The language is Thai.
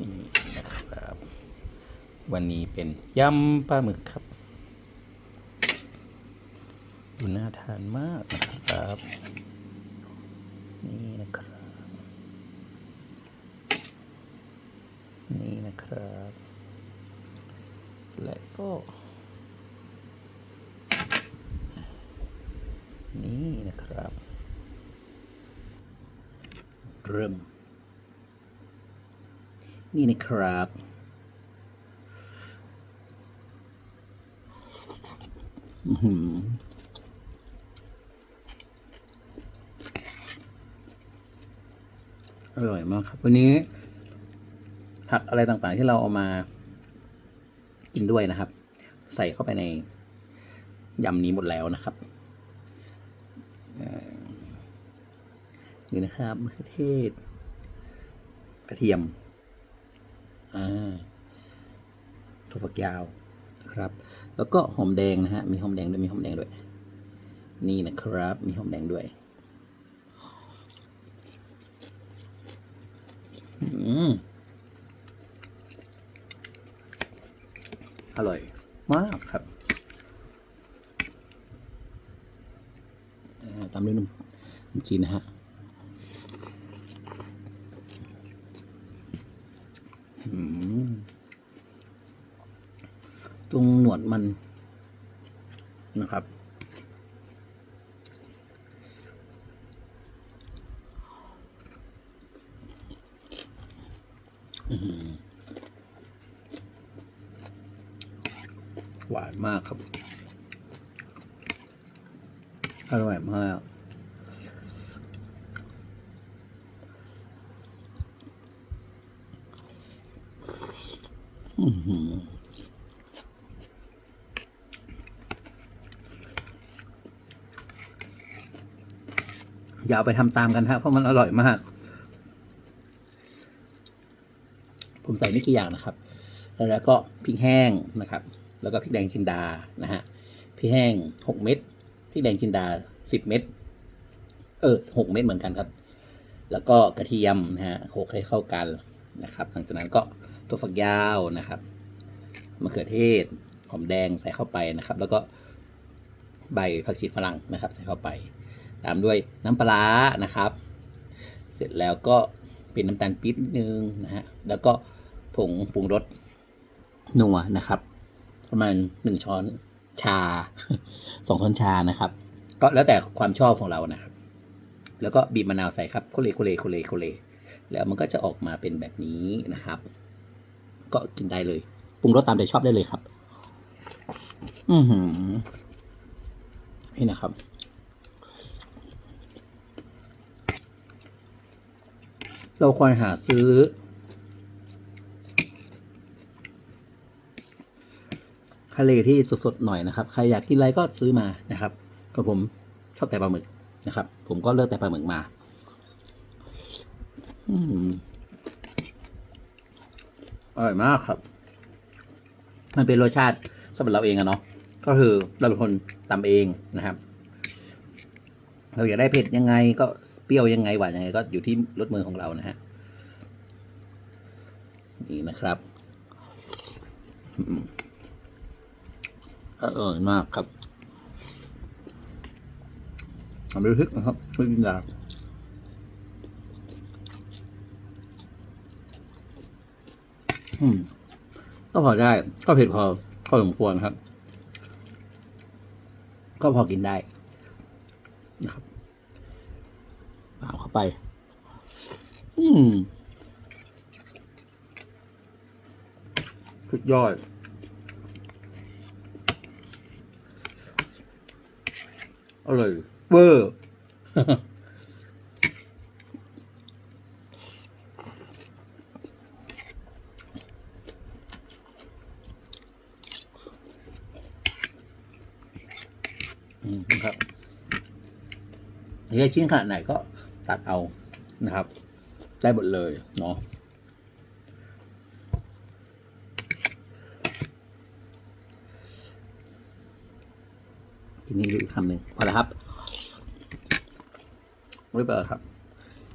นี่นะครับ วันนี้เป็นยำปลาหมึกครับ ดูน่าทานมากนะครับ นี่นะครับ นี่นะครับ และก็ นี่นะครับ เริ่ม นี่นะครับ อร่อยมากครับ วันนี้ ผักอะไรต่างๆที่เราเอามา กินด้วยนะครับ ใส่เข้าไปในยำนี้หมดแล้วนะครับนี่นะครับมะเขือเทศ กระเทียม ถั่วฝักยาวครับ แล้วก็หอมแดงนะฮะ มีหอมแดงด้วย มีหอมแดงด้วย นี่นะครับ มีหอมแดงด้วย อืมอร่อยมากครับตามด้วยนมนมจีนนะฮะ ตรงหนวดมันนะครับ หวานมากครับ อร่อยมากอื้อหือ อย่าไปทำตามกันฮะเพราะมันอร่อยมาก ผมใส่ไม่กี่อย่างนะครับ แล้วก็พริกแห้งนะครับ แล้วก็พริกแดงจินดานะฮะพริกแห้งหกเม็ดพริกแดงจินดาสิบเม็ดเออหกเม็ดเหมือนกันครับ แล้วก็กระเทียมนะฮะโขลกให้เข้ากันนะครับ หลังจากนั้นก็ตัวฝักยาวนะครับมะเขือเทศหอมแดงใส่เข้าไปนะครับ แล้วก็ใบผักชีฝรั่งนะครับ ใส่เข้าไป ตามด้วยน้ำปลาร้านะครับ เสร็จแล้วก็เป็นน้ำตาลปี๊บนิดนึงนะฮะแล้วก็ผงปรุงรสนัวนะครับ ประมาณหนึ่งช้อนชาสองช้อนชานะครับ ก็แล้วแต่ความชอบของเรานะครับ แล้วก็บีบมะนาวใส่ครับโคเลโคเลโคเลโคเลแล้วมันก็จะออกมาเป็นแบบนี้นะครับ ก็กินได้เลยปรุงรสตามใจชอบได้เลยครับ อือหือนี่นะครับ เราควรหาซื้อ ทะเลที่สดๆหน่อยนะครับ ใครอยากกินอะไรก็ซื้อมานะครับก็ผมชอบแต่ปลาหมึกนะครับ ผมก็เลือกแต่ปลาหมึกมาอืมอร่อยมากครับ มันเป็นรสชาติสำหรับเราเองอะเนาะ ก็คือเราเป็นคนตำเองนะครับ เราอยากได้เผ็ดยังไงก็ เปรี้ยวยังไงหวานยังไงก็อยู่ที่รสมือของเรานะฮะนี่นะครับอร่อยมากครับทำด้วยพริกนะครับไม่กินยาอืมก็พอได้ ก็เผ็ดพอพอสมควรครับ ก็พอกินได้นะครับ ไป อืมสุดยอด อร่อยเวอร์อืมครับอยากชิ้นขนาดไหนก็ ตัดเอานะครับ ได้หมดเลยเนาะกินนี่อีกคำหนึ่งพอแล้วครับรียบร้อยครับ